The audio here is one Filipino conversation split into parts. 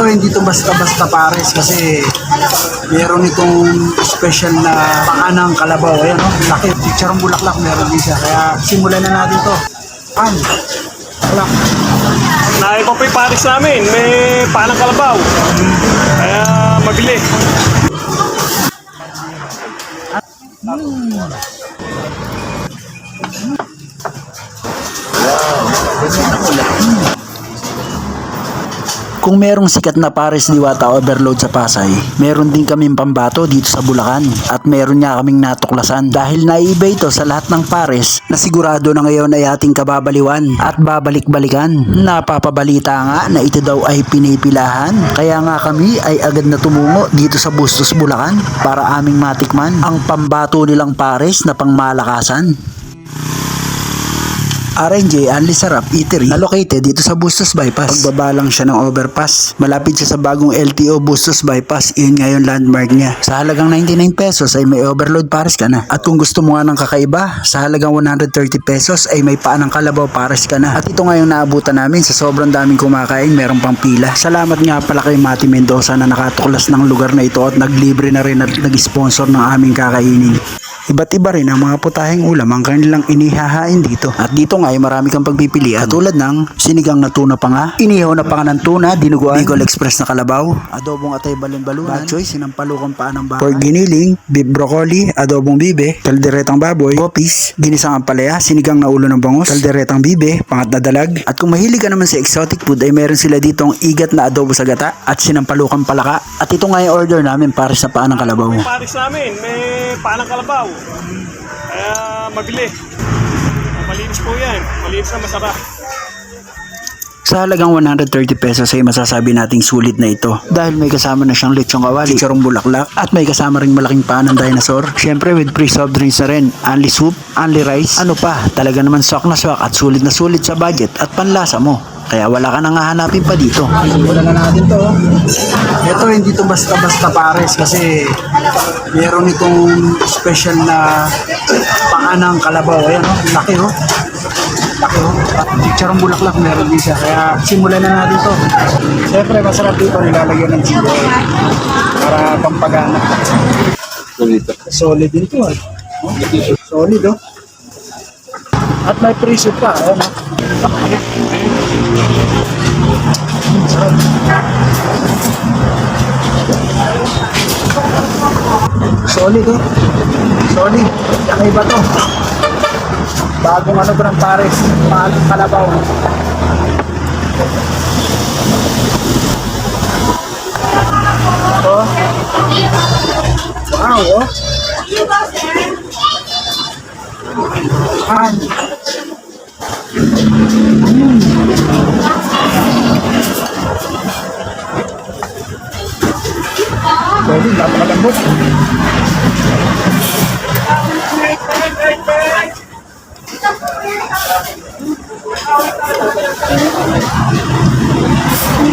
Ito hindi to basta-basta pares kasi meron itong special na pakanang kalabaw. Ayan o, laki. Chicharong bulaklak meron din siya. Kaya simulan na natin to. Pan. Wala. Naay pa yung paris namin. May panang kalabaw. Kaya mabili. Kung merong sikat na Paris Diwata Overload sa Pasay, meron din kaming pambato dito sa Bulacan at meron nga kaming natuklasan dahil naiiba ito sa lahat ng Paris na sigurado na ngayon ay ating kababaliwan at babalik-balikan. Napapabalita nga na ito daw ay pinipilahan kaya nga kami ay agad na tumungo dito sa Bustos Bulacan para aming matikman ang pambato nilang Paris na pangmalakasan. RNJ Anli Sarap Eatery na located dito sa Bustos Bypass. Pagbaba lang siya ng overpass. Malapit siya sa bagong LTO Bustos Bypass. Iyon nga yung landmark niya. Sa halagang 99 pesos ay may overload pares ka na. At kung gusto mo nga ng kakaiba, sa halagang 130 pesos ay may paanang kalabaw pares ka na. At ito nga yung naabutan namin sa sobrang daming kumakain, meron pang pila. Salamat nga pala kay Mati Mendoza na nakatuklas ng lugar na ito at naglibre na rin at nag-sponsor ng aming kakainin. Iba't iba rin ang mga putahing ulam ang kanilang inihahain dito. At dito nga ay marami kang pagpipilian. Tulad ng sinigang na tuna pa nga, inihaw na pa nga ng tuna, dinuguan, Bicol Express na kalabaw, adobong atay balon-balunan, bad choice, sinampalukang paa ng baka, pork giniling, beef broccoli, adobong bibe, kalderetang baboy, popis, ginisang palaya, sinigang na ulo ng bangus, kalderetang bibe, pangat na dalag. At kung mahilig ka naman sa exotic food ay meron sila ditong igat na adobo sa gata at sinampalukang palaka. At ito nga yung order namin para sa paa ng kalabaw. Paris namin. May panang kalabaw. Kaya mabili. Malinis po yan. Malinis na masarap. Sa halagang 130 pesos ay masasabi nating sulit na ito dahil may kasama na siyang lechong kawali, chicharong bulaklak at may kasama ring malaking paa ng dinosaur. Siyempre with free soft drinks na rin, only soup, only rice. Ano pa, talaga naman swak na swak at sulit na sulit sa budget at panlasa mo. Kaya wala ka nang hahanapin pa dito. Simulan na natin to. Ito hindi to basta-basta pares kasi meron itong special na pakanang kalabaw. Ayan o, laki o. Laki o. At chicharong bulaklak meron din siya. Kaya simulan na natin to. Siyempre masarap dito nilalagyan ng chili para pampagana. Solid din to. ah. Oh, Solid o. At may pre-soup pa. Ayan o. Solid oh. Solid. Ang iba to. Bagong ano ba ng pares. Pahalong kalabaw. Oh. Wow oh. Pan. Solid. Napakalambot.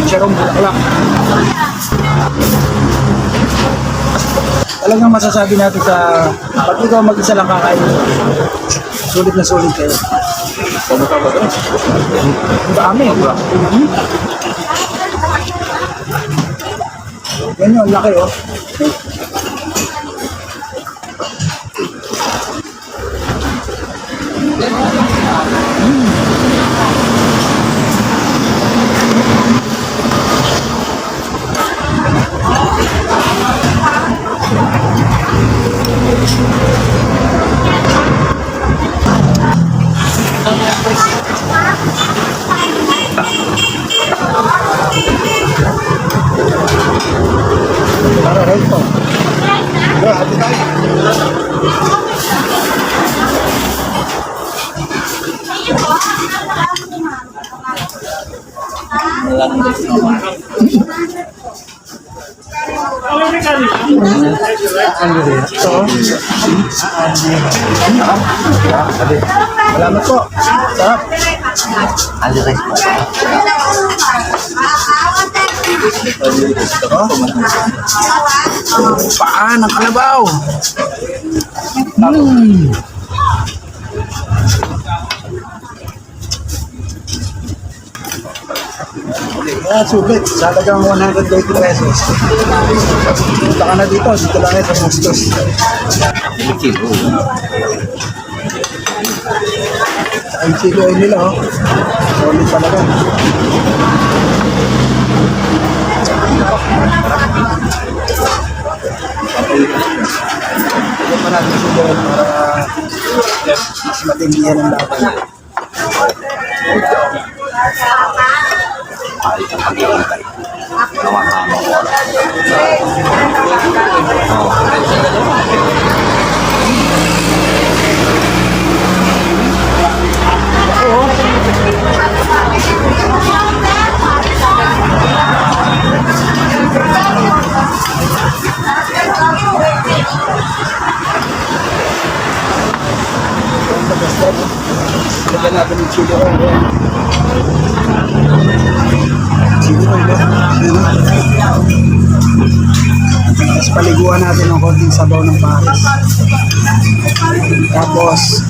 Charong bulaklak. Talagang masasabi natin sa pag ikaw mag-isa lang kakain sulit na sulit kayo. Ang dami. Mhm. Yan yun, laki oh. Para rito. Salamat po. Sarap. Paan ng kalabaw. Mm. Kaya sulit, sa halagang 120 pesos. Punta ka na dito, dito lang yan sa Bustos. Saka yung chili oil nila, oh. Solid talaga. Ito pa natin oil para mas matindihan ang laban. Lagyan natin yung chili oil. Tapos paliguan natin ng konting sabaw ng pares. Tapos,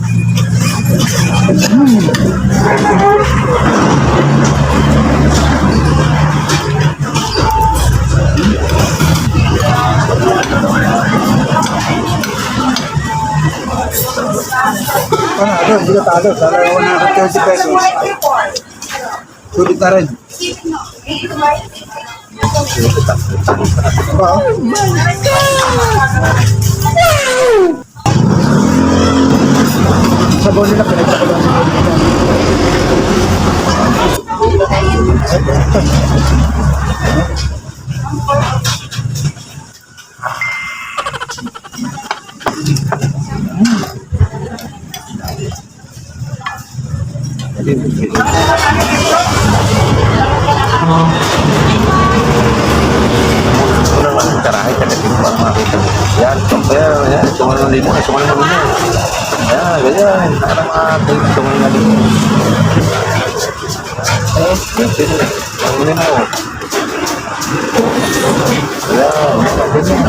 panalo, hindi ka talo. Talo 130 pesos. Sulit na rin. Wow. Sabaw nila, pinagkakalang sabaw nila. Wala ng limon, tungal ng limon. Yan, ganyan, yung tungal ng limon. Eh, yan, sino, ang muna mo. Yan, ganyan.